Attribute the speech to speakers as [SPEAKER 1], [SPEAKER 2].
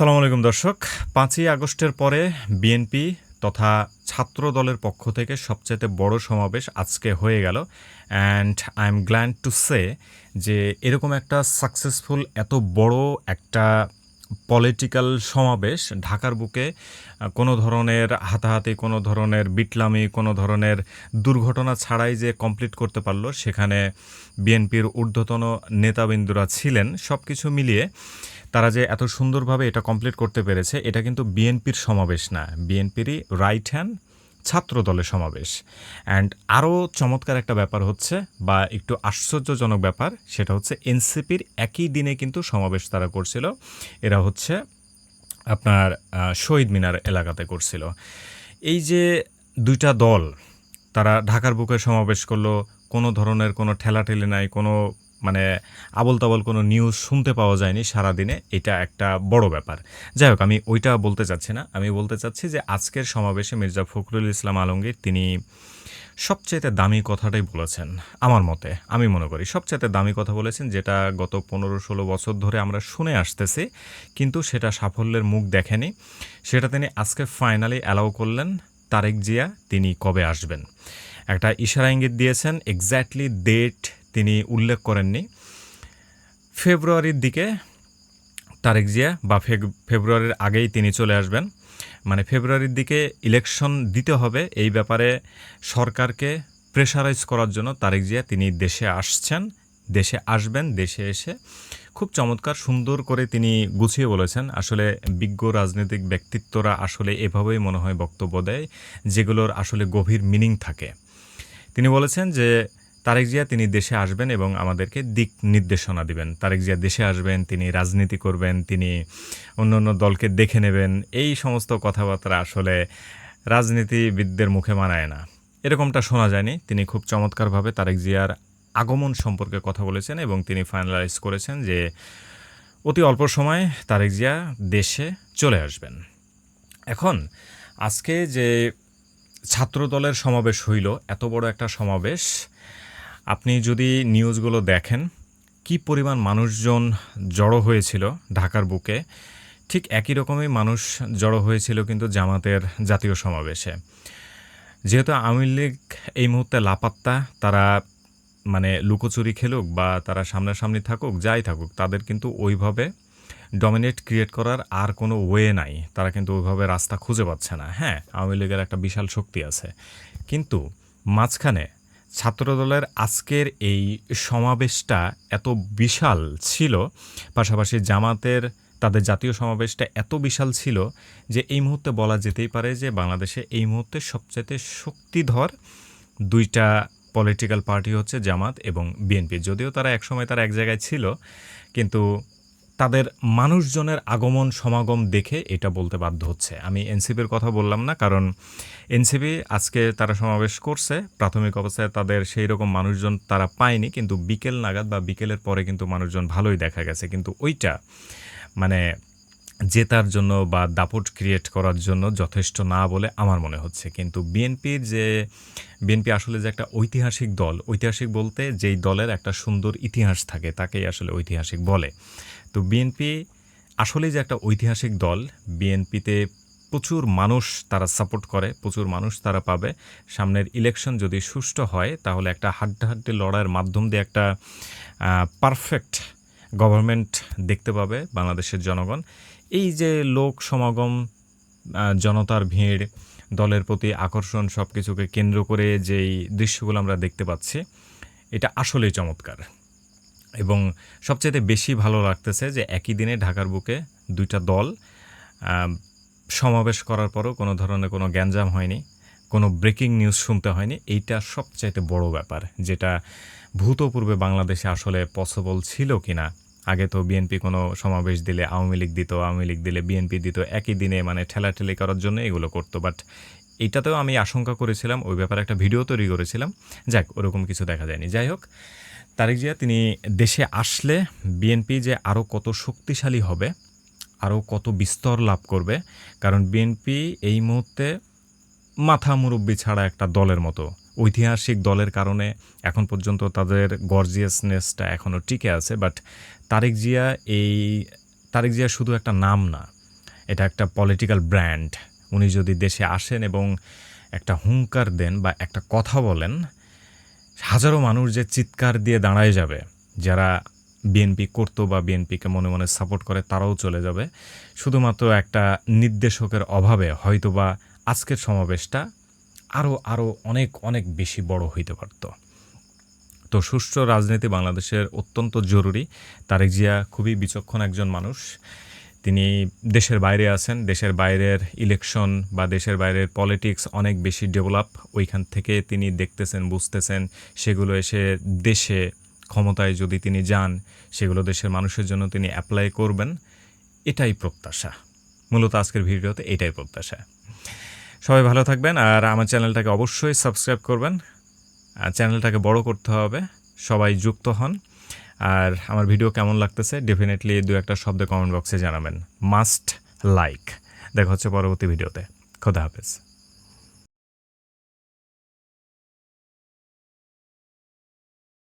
[SPEAKER 1] আসসালামু আলাইকুম দর্শক। পাঁচই আগস্টের পরে বিএনপি তথা ছাত্র দলের পক্ষ থেকে সবচেয়ে বড় সমাবেশ আজকে হয়ে গেল। And I am glad to say যে এরকম একটা সাকসেসফুল এত বড় একটা পলিটিক্যাল সমাবেশ ঢাকার বুকে কোনো ধরনের হাতাহাতি, কোনো ধরনের বিটলামি, কোনো ধরনের দুর্ঘটনা ছাড়াই যে কমপ্লিট করতে পারল, সেখানে বিএনপির ঊর্ধ্বতন নেতাবিন্দুরা ছিলেন। সব কিছু মিলিয়ে তারা যে এত সুন্দরভাবে এটা কমপ্লিট করতে পেরেছে, এটা কিন্তু বিএনপির সমাবেশ না। বিএনপিরই রাইট হ্যান্ড ছাত্র দলের সমাবেশ। অ্যান্ড আরও চমৎকার একটা ব্যাপার হচ্ছে, বা একটু আশ্চর্যজনক ব্যাপার, সেটা হচ্ছে এনসিপির একই দিনে কিন্তু সমাবেশ তারা করছিল। এরা হচ্ছে আপনার শহীদ মিনার এলাকাতে করছিল। এই যে দুইটা দল, তারা ঢাকার বুকে সমাবেশ করল, কোনো ধরনের কোনো ঠেলাঠেলি নাই, কোনো মানে আবল তাবল কোনো নিউজ শুনতে পাওয়া যায়নি সারাদিনে, এটা একটা বড় ব্যাপার। যাই হোক, আমি ওইটা বলতে চাচ্ছি না। আমি বলতে চাচ্ছি যে আজকের সমাবেশে মির্জা ফখরুল ইসলাম আলমগীর, তিনি সবচেয়ে দামি কথাটাই বলেছেন আমার মতে, আমি মনে করি। সবচেয়ে দামি কথা বলেছেন যেটা গত পনেরো ষোলো বছর ধরে আমরা শুনে আসতেছি, কিন্তু সেটা সাফল্যের মুখ দেখেনি। সেটা তিনি আজকে ফাইনালি অ্যালাউ করলেন তারেক জিয়া, তিনি কবে আসবেন? একটা ইশারা ইঙ্গিত দিয়েছেন এক্স্যাক্টলি ডেট তিনি উল্লেখ করেননি। ফেব্রুয়ারির দিকে তারেক জিয়া বা ফেব্রুয়ারির আগেই তিনি চলে আসবেন। মানে ফেব্রুয়ারির দিকে ইলেকশন দিতে হবে, এই ব্যাপারে সরকারকে প্রেশারাইজ করার জন্য তারেক জিয়া তিনি দেশে আসছেন, দেশে আসবেন, দেশে এসে খুব চমৎকার সুন্দর করে তিনি গুছিয়ে বলেছেন। আসলে বিজ্ঞ রাজনৈতিক ব্যক্তিত্বরা আসলে এভাবেই মনে হয় বক্তব্য দেয়, যেগুলোর আসলে গভীর মিনিং থাকে। তিনি বলেছেন যে তারেক জিয়া তিনি দেশে আসবেন এবং আমাদেরকে দিক নির্দেশনা দিবেন। তারেক জিয়া দেশে আসবেন, তিনি রাজনীতি করবেন, তিনি অন্য অন্য দলকে দেখে নেবেন। এই সমস্ত কথাবার্তা আসলে রাজনীতিবিদদের মুখে মানায় না। এরকমটা শোনা যায়নি। তিনি খুব চমৎকারভাবে তারেক জিয়ার আগমন সম্পর্কে কথা বলেছেন এবং তিনি ফাইনালাইজ করেছেন যে অতি অল্প সময়ে তারেক জিয়া দেশে চলে আসবেন। এখন আজকে যে ছাত্র দলের সমাবেশ হইল, এত বড় একটা সমাবেশ আপনি যদি নিউজগুলো দেখেন, কি পরিমাণ মানুষজন জড়ো হয়েছিল ঢাকার বুকে, ঠিক একই রকমই মানুষ জড়ো হয়েছিল কিন্তু জামাতের জাতীয় সমাবেশে। যেহেতু আওয়ামী লীগ এই মুহূর্তে লাপাত্তা, তারা মানে লুকোচুরি খেলুক বা তারা সামনাসামনি থাকুক, যাই থাকুক, তাদের কিন্তু ওইভাবে ডমিনেট ক্রিয়েট করার আর কোনো ওয়ে নাই। তারা কিন্তু ওইভাবে রাস্তা খুঁজে পাচ্ছে না। হ্যাঁ আওয়ামী লীগের একটা বিশাল শক্তি আছে। কিন্তু মাঝখানে ছাত্রদলের আজকের এই সমাবেশটা এত বিশাল ছিল, পাশাপাশি জামাতের, তাদের জাতীয় সমাবেশটা এত বিশাল ছিল যে এই মুহূর্তে বলা যেতেই পারে যে বাংলাদেশে এই মুহূর্তে সবচাইতে শক্তিধর দুইটা পলিটিক্যাল পার্টি হচ্ছে জামাত এবং বিএনপি যদিও তারা একসময় তারা এক জায়গায় ছিল, কিন্তু তাদের মানুষজনের আগমন সমাগম দেখে এটা বলতে বাধ্য হচ্ছে। আমি এনসিপির কথা বললাম না, কারণ এনসিপি আজকে তারা সমাবেশ করছে। প্রাথমিক অবস্থায় তাদের সেই রকম মানুষজন তারা পায়নি, কিন্তু বিকেল নাগাদ বা বিকেলের পরে কিন্তু মানুষজন ভালোই দেখা গেছে। কিন্তু ওইটা মানে জেতার জন্য বা দাপট ক্রিয়েট করার জন্য যথেষ্ট না বলে আমার মনে হচ্ছে। কিন্তু বিএনপির যে, বিএনপি আসলে যে একটা ঐতিহাসিক দল, ঐতিহাসিক বলতে যেই দলের একটা সুন্দর ইতিহাস থাকে, তাকেই আসলে ঐতিহাসিক বলে। তো বিএনপি আসলেই যে একটা ঐতিহাসিক দল, বিএনপিতে প্রচুর মানুষ তারা সাপোর্ট করে, প্রচুর মানুষ তারা পাবে। সামনের ইলেকশন যদি সুষ্ঠু হয়, তাহলে একটা হাড্ডাহাড্ডি লড়াইয়ের মাধ্যম দিয়ে একটা পারফেক্ট গভর্নমেন্ট দেখতে পাবে বাংলাদেশের জনগণ। এই যে লোক সমাগম জনতার ভিড়, দলের প্রতি আকর্ষণ সব কিছুকে কেন্দ্র করে যেই দৃশ্যগুলো আমরা দেখতে পাচ্ছি, এটা আসলেই চমৎকার। এবং সবচেয়ে বেশি ভালো লাগতেছে যে একই দিনে ঢাকার বুকে দুইটা দল সমাবেশ করার পরও কোনো ধরনের কোনো গ্যাঞ্জাম হয়নি, কোনো ব্রেকিং নিউজ শুনতে হয়নি। এইটা সবচাইতে বড় ব্যাপার, যেটা ভূতপূর্বে বাংলাদেশে আসলে পসিবল ছিল কি না আগে তো বিএনপি কোনো সমাবেশ দিলে আওয়ামী লীগ দিত, আওয়ামী লীগ দিলে বিএনপি দিত, একই দিনে মানে ঠেলাঠেলি করার জন্য এগুলো করতো। বাট এইটাতেও আমি আশঙ্কা করেছিলাম, ওই ব্যাপারে একটা ভিডিও তৈরি করেছিলাম। যাক, ওরকম কিছু দেখা যায়নি। যাই হোক তারেক জিয়া, তিনি দেশে আসলে বিএনপি যে আরও কত শক্তিশালী হবে আরও কত বিস্তর লাভ করবে, কারণ বিএনপি এই মুহূর্তে মাথা মুরব্বি ছাড়া একটা দলের মতো। ঐতিহাসিক দলের কারণে এখন পর্যন্ত তাদের গর্জিয়াসনেসটা এখনও টিকে আছে বাট তারেক জিয়া এই, তারেক জিয়া শুধু একটা নাম না, এটা একটা পলিটিক্যাল ব্র্যান্ড উনি যদি দেশে আসেন এবং একটা হুঙ্কার দেন বা একটা কথা বলেন হাজারো মানুষ যে চিৎকার দিয়ে দাঁড়ায় যাবে, যারা বিএনপি করতো বা বিএনপিকে মনে মনে সাপোর্ট করে, তারাও চলে যাবে। শুধুমাত্র একটা নির্দেশকের অভাবে হয়তোবা আজকের সমাবেশটা আরও আরও অনেক অনেক বেশি বড় হইতে পারতো। তো সুষ্ঠু রাজনীতি বাংলাদেশের অত্যন্ত জরুরি। তারেক জিয়া খুবই বিচক্ষণ একজন মানুষ। তিনি দেশের বাইরে আছেন, দেশের বাইরের ইলেকশন বা দেশের বাইরের পলিটিক্স অনেক বেশি ডেভেলপ ওইখান থেকে তিনি দেখতেছেন, বুঝতেছেন, সেগুলো এসে দেশে ক্ষমতায় যদি তিনি যান, সেগুলো দেশের মানুষের জন্য তিনি অ্যাপ্লাই করবেন, এটাই প্রত্যাশা। মূলত আজকের ভিডিওতে এটাই প্রত্যাশা। সবাই ভালো থাকবেন আর আমার চ্যানেলটাকে অবশ্যই সাবস্ক্রাইব করবেন। আর চ্যানেলটাকে বড় করতে হবে, সবাই যুক্ত হন। আর আমার ভিডিও কেমন লাগতেছে? ডেফিনেটলি দু একটা শব্দ কমেন্ট বক্সে জানাবেন। মাস্ট লাইক দেখা হচ্ছে পরবর্তী ভিডিওতে খোদা হাফেজ।